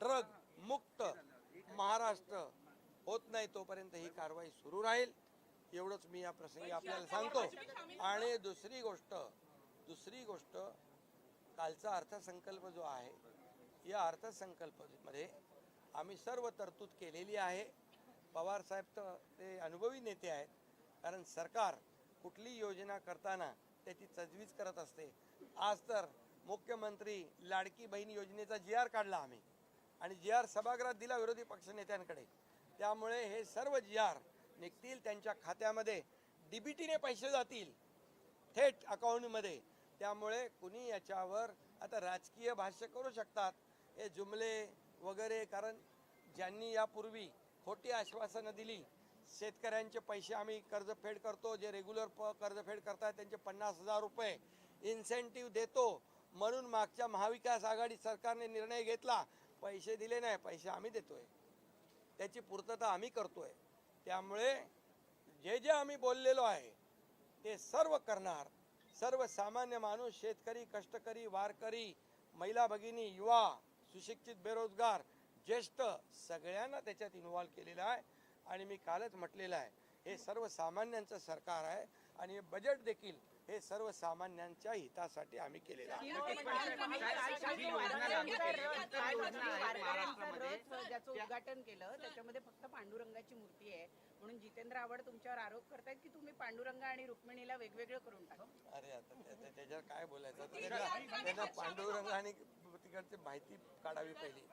Drug मुक्त महाराष्ट्र होत नाही तोपर्यंत ही कारवाई सुरू राहील. एवढंच मी या प्रसंगी आपल्याला सांगतो. आणि दुसरी गोष्ट दुसरी गोष्ट कालचा अर्थसंकल्प जो आहे या अर्थसंकल्पमध्ये आम्ही सर्व तरतूद केलेली आहे. पवार साहेब तर ते अनुभवी नेते आहेत. कारण सरकार कुठली योजना करताना त्याची तजवीज करत असते. आज तर मुख्यमंत्री लाडकी बहीण योजनेचा जी आर काढला आम्ही. आणि जी आर सभागृहात दिला विरोधी पक्षनेत्यांकडे त्यामुळे हे सर्व जी आर निघतील त्यांच्या खात्यामध्ये डीबीटीने पैसे जातील थेट अकाउंटमध्ये. त्यामुळे कुणी याच्यावर आता राजकीय भाष्य करू शकतात हे जुमले वगैरे कारण ज्यांनी यापूर्वी खोटी आश्वासनं दिली शेतकऱ्यांचे पैसे आम्ही कर्जफेड करतो जे रेग्युलर प कर्जफेड करतात त्यांचे पन्नास हजार रुपये इन्सेंटिव्ह देतो. म्हणून मागच्या महाविकास आघाडी सरकारने निर्णय घेतला पैसे दिले नाही पैसे आम्ही देतोय. त्याची पूर्तता आम्ही करतोय. त्यामुळे जे जे आम्ही बोललेलो आहे ते सर्व करणार. सर्वसामान्य माणूस शेतकरी कष्टकरी वारकरी महिला भगिनी युवा सुशिक्षित बेरोजगार ज्येष्ठ सगळ्यांना त्याच्यात इन्व्हॉल्व केलेलं आहे. आणि मी कालच म्हटलेलं आहे हे सर्वसामान्यांचं सरकार आहे. आणि हे बजेट देखील हे सर्वसामान्यांच्या हितासाठी आम्ही केलेलं आहे. ज्याचं उद्घाटन केलं त्याच्यामध्ये फक्त पांडुरंगाची मूर्ती आहे. म्हणून जितेंद्र आव्हाड तुमच्यावर आरोप करतायत की तुम्ही पांडुरंग आणि रुक्मिणीला वेगवेगळं करून टाका. अरे आता त्या- त्या- त्याच्यावर काय बोलायचं? त्यांना पांडुरंग आणि तिकडची माहिती काढावी पहिली.